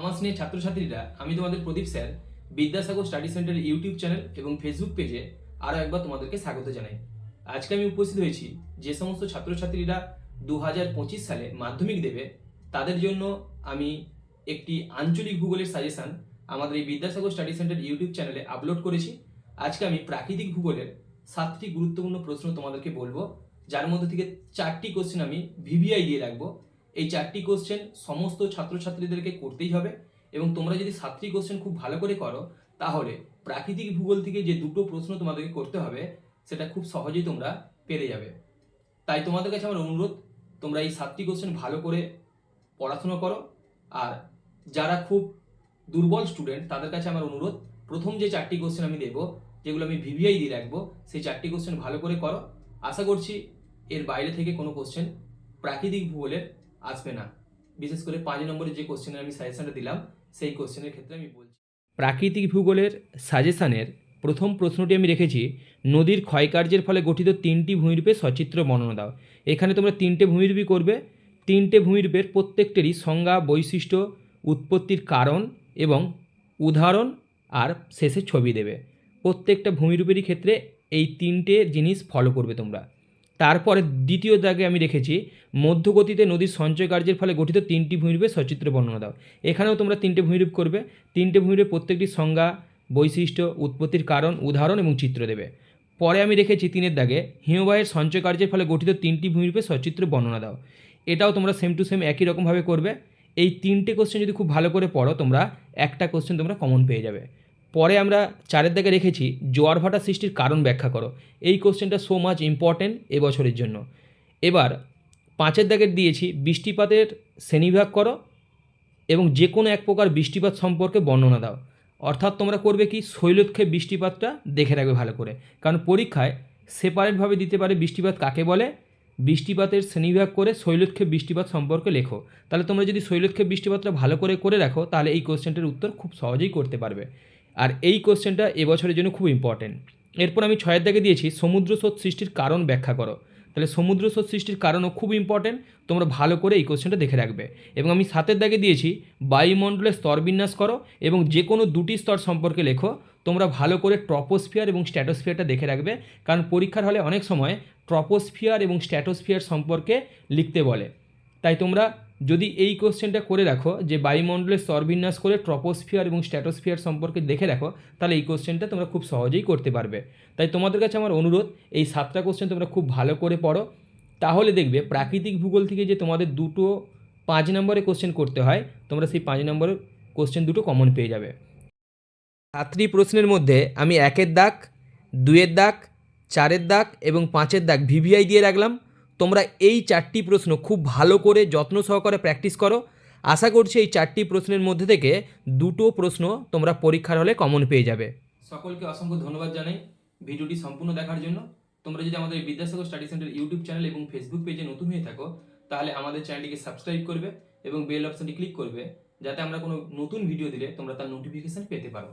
আমার স্নেহ ছাত্রছাত্রীরা, আমি তোমাদের প্রদীপ স্যার, বিদ্যাসাগর স্টাডি সেন্টারের ইউটিউব চ্যানেল এবং ফেসবুক পেজে আরও একবার তোমাদেরকে স্বাগত জানাই। আজকে আমি উপস্থিত হয়েছি যে সমস্ত ছাত্রছাত্রীরা দু হাজার পঁচিশ সালে মাধ্যমিক দেবে, তাদের জন্য আমি একটি আঞ্চলিক ভূগোলের সাজেশন আমাদের এই বিদ্যাসাগর স্টাডি সেন্টার ইউটিউব চ্যানেলে আপলোড করেছি। আজকে আমি প্রাকৃতিক ভূগোলের সাতটি গুরুত্বপূর্ণ প্রশ্ন তোমাদেরকে বলব, যার মধ্যে থেকে চারটি কোশ্চেন আমি ভিভিআই দিয়ে রাখব। এই চারটি কোশ্চেন সমস্ত ছাত্রছাত্রীদেরকে করতেই হবে এবং তোমরা যদি সাতটি কোশ্চেন খুব ভালো করে করো, তাহলে প্রাকৃতিক ভূগোল থেকে যে দুটো প্রশ্ন তোমাদেরকে করতে হবে, সেটা খুব সহজেই তোমরা পেরে যাবে। তাই তোমাদের কাছে আমার অনুরোধ, তোমরা এই সাতটি কোশ্চেন ভালো করে পড়াশোনা করো। আর যারা খুব দুর্বল স্টুডেন্ট তাদের কাছে আমার অনুরোধ, প্রথম যে চারটি কোশ্চেন আমি দেবো, যেগুলো আমি ভিভিআই দিয়ে রাখব, সেই চারটি কোশ্চেন ভালো করে করো। আশা করছি এর বাইরে থেকে কোনো কোশ্চেন প্রাকৃতিক ভূগোলের আসবে না। বিশেষ করে পাঁচ নম্বরের যে কোশ্চেনের আমি সাজেশনটা দিলাম, সেই কোশ্চেনের ক্ষেত্রে আমি বলছি। প্রাকৃতিক ভূগোলের সাজেশনের প্রথম প্রশ্নটি আমি রেখেছি, নদীর ক্ষয়কার্যের ফলে গঠিত তিনটি ভূমিরূপে সচিত্র বর্ণনা দাও। এখানে তোমরা তিনটে ভূমিরূপই করবে। তিনটে ভূমিরূপের প্রত্যেকটিরই সংজ্ঞা, বৈশিষ্ট্য, উৎপত্তির কারণ এবং উদাহরণ আর শেষে ছবি দেবে। প্রত্যেকটা ভূমিরূপেরই ক্ষেত্রে এই তিনটে জিনিস ফলো করবে তোমরা। তারপরে দ্বিতীয় দাগে আমি রেখেছি মধ্যগতিতে নদীর সঞ্চয় কার্যের ফলে গঠিত তিনটি ভূমিরূপে সচিত্র বর্ণনা দাও। এখানেও তোমরা তিনটে ভূমিরূপ করবে। তিনটে ভূমিরূপ প্রত্যেকটি সংজ্ঞা, বৈশিষ্ট্য, উৎপত্তির কারণ, উদাহরণ এবং চিত্র দেবে। পরে আমি রেখেছি তিনের দাগে, হিমবাহের সঞ্চয় কার্যের ফলে গঠিত তিনটি ভূমিরূপে সচিত্র বর্ণনা দাও। এটাও তোমরা সেম টু সেম একই রকমভাবে করবে। এই তিনটে কোশ্চেন যদি খুব ভালো করে পড়ো, তোমরা একটা কোশ্চেন তোমরা কমন পেয়ে যাবে। পরে আমরা চারের দিকে রেখেছি, জোয়ার ভাটা সৃষ্টির কারণ ব্যাখ্যা করো। এই কোশ্চেনটা সো মাচ ইম্পর্টেন্ট এবছরের জন্য। এবার পাঁচের দাগে দিয়েছি, বৃষ্টিপাতের শ্রেণীভাগ করো এবং যে কোনো এক প্রকার বৃষ্টিপাত সম্পর্কে বর্ণনা দাও। অর্থাৎ তোমরা করবে কি শৈলক্ষে বৃষ্টিপাতটা দেখে রাখবে ভালো করে। কারণ পরীক্ষায় সেপারেটভাবে দিতে পারে বৃষ্টিপাত কাকে বলে? বৃষ্টিপাতের শ্রেণীভাগ করে শৈলক্ষেপ বৃষ্টিপাত সম্পর্কে লেখো। তাহলে তোমরা যদি শৈলক্ষেপ বৃষ্টিপাতটা ভালো করে করে রাখো, তাহলে এই কোশ্চেনটার উত্তর খুব সহজেই করতে পারবে। আর এই কোশ্চেনটা এবছরের জন্য খুব ইম্পর্টেন্ট এরপর আমি ছয়ের দাগে দিয়েছি, সমুদ্র স্রোত সৃষ্টির কারণ ব্যাখ্যা করো। তাহলে সমুদ্র স্রোত সৃষ্টির কারণও খুব ইম্পর্টেন্ট তোমরা ভালো করে এই কোশ্চেনটা দেখে রাখবে। এবং আমি সাতের দাগে দিয়েছি বায়ুমণ্ডলের স্তর বিন্যাস করো এবং যে কোনো দুটি স্তর সম্পর্কে লেখো, তোমরা ভালো করে ট্রপোস্ফিয়ার এবং স্ট্যাটোস্ফিয়ারটা দেখে রাখবে, কারণ পরীক্ষার হলে অনেক সময় ট্রপোস্ফিয়ার এবং স্ট্যাটোস্ফিয়ার সম্পর্কে লিখতে বলে। তাই তোমরা যদি এই কোশ্চেনটা করে রাখো, যে বায়ুমণ্ডলের স্তরবিন্যাস করে ট্রপোস্ফিয়ার এবং স্ট্যাটোস্ফিয়ার সম্পর্কে দেখে রাখো, তাহলে এই কোশ্চেনটা তোমরা খুব সহজেই করতে পারবে। তাই তোমাদের কাছে আমার অনুরোধ, এই সাতটা কোশ্চেন তোমরা খুব ভালো করে পড়ো। তাহলে দেখবে, প্রাকৃতিক ভূগোল থেকে যে তোমাদের দুটো পাঁচ নম্বরে কোশ্চেন করতে হয়, তোমরা সেই পাঁচ নম্বরের কোশ্চেন দুটো কমন পেয়ে যাবে। সাতটি প্রশ্নের মধ্যে আমি একের দাগ দুয়ের দাগ, চারের দাগ এবং পাঁচের দাগ ভিভিআই দিয়ে রাখলাম। তোমরা এই চারটি প্রশ্ন খুব ভালো করে যত্ন সহকারে প্র্যাকটিস করো। আশা করছি এই চারটি প্রশ্নের মধ্যে থেকে দুটো প্রশ্ন তোমরা পরীক্ষার হলে কমন পেয়ে যাবে। সকলকে অসংখ্য ধন্যবাদ জানাই ভিডিওটি সম্পূর্ণ দেখার জন্য। তোমরা যদি আমাদের Vidyasagar study centre YouTube channel এবং ফেসবুক পেজে নতুন হয়ে থাকো, তাহলে আমাদের চ্যানেলটিকে সাবস্ক্রাইব করবে এবং বেল অপশনটি ক্লিক করবে, যাতে আমরা কোনো নতুন ভিডিও দিলে তোমরা তার নোটিফিকেশন পেতে পারো।